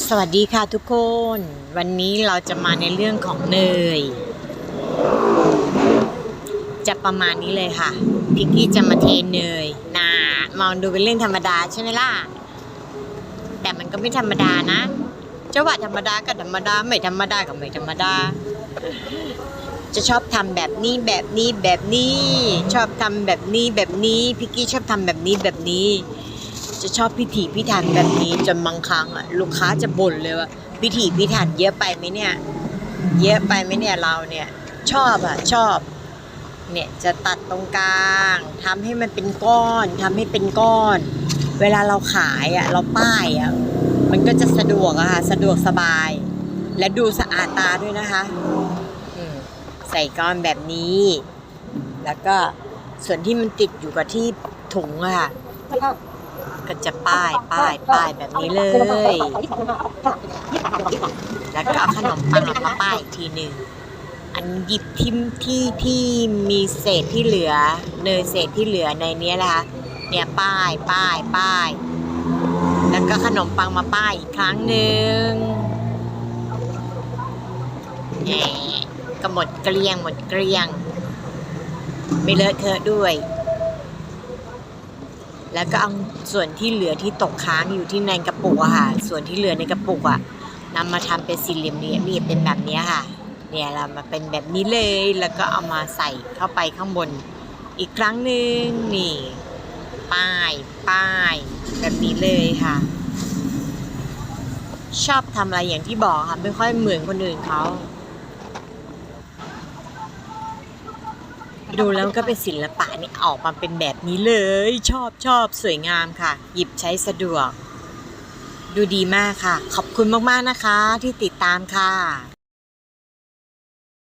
สวัสดีค่ะทุกคน วันนี้เราจะมาในเรื่องของเนย จะประมาณนี้เลยค่ะ พิกกี้จะมาเทเนยน่ามองดูเป็นเรื่องธรรมดาใช่ไหมล่ะ แต่มันก็ไม่ธรรมดานะจะว่าธรรมดาก็ธรรมดาไม่ธรรมดาก็ไม่ธรรมดา จะชอบทำแบบนี้แบบนี้แบบนี้ ชอบทำแบบนี้แบบนี้พิกกี้ชอบทำแบบนี้แบบนี้ จะชอบพิถีพิถันแบบนี้จนบางครั้งอะลูกค้าจะบ่นเลยว่าพิถีพิถันเยอะไปไหมเนี่ย เยอะไปไหมเนี่ยเราเนี่ย ชอบอะชอบ เนี่ยจะตัดตรงกลางทำให้มันเป็นก้อนทำให้เป็นก้อน เวลาเราขายอะเราป้ายอะมันก็จะสะดวกอะค่ะสะดวกสบาย และดูสะอาดตาด้วยนะคะใส่ก้อนแบบนี้ แล้วก็ส่วนที่มันติดอยู่กับที่ถุงอะค่ะ ก็จะป้ายป้ายป้ายแบบนี้เลย แล้วก็เอาขนมปังมาป้ายอีกทีหนึ่งอันหยิบทิมที่ที่มีเศษที่เหลือเนยเศษที่เหลือในเนี้ยนะคะเนี่ยป้ายป้ายป้าย แล้วก็ขนมปังมาป้ายอีกครั้งหนึ่งแหมก็หมดเกลี้ยงหมดเกลี้ยง ไม่เลอะเทอะด้วย แล้วก็เอาส่วนที่เหลือที่ตกค้างอยู่ที่ในกระปุกอะค่ะ ส่วนที่เหลือในกระปุกอะนำมาทำเป็นสี่เหลี่ยมเนี่ยมีเป็นแบบนี้ค่ะ เนี่ยเรามาเป็นแบบนี้เลย แล้วก็เอามาใส่เข้าไปข้างบน อีกครั้งหนึ่งนี่ ป้ายป้ายแบบนี้เลยค่ะ ชอบทำอะไรอย่างที่บอกค่ะ ไม่ค่อยเหมือนคนอื่นเขา ดูแล้วก็เป็นศิลปะนี่ออกมาเป็นแบบนี้เลย ชอบชอบสวยงามค่ะ หยิบใช้สะดวก ดูดีมากค่ะ ขอบคุณมากๆนะคะที่ติดตามค่ะ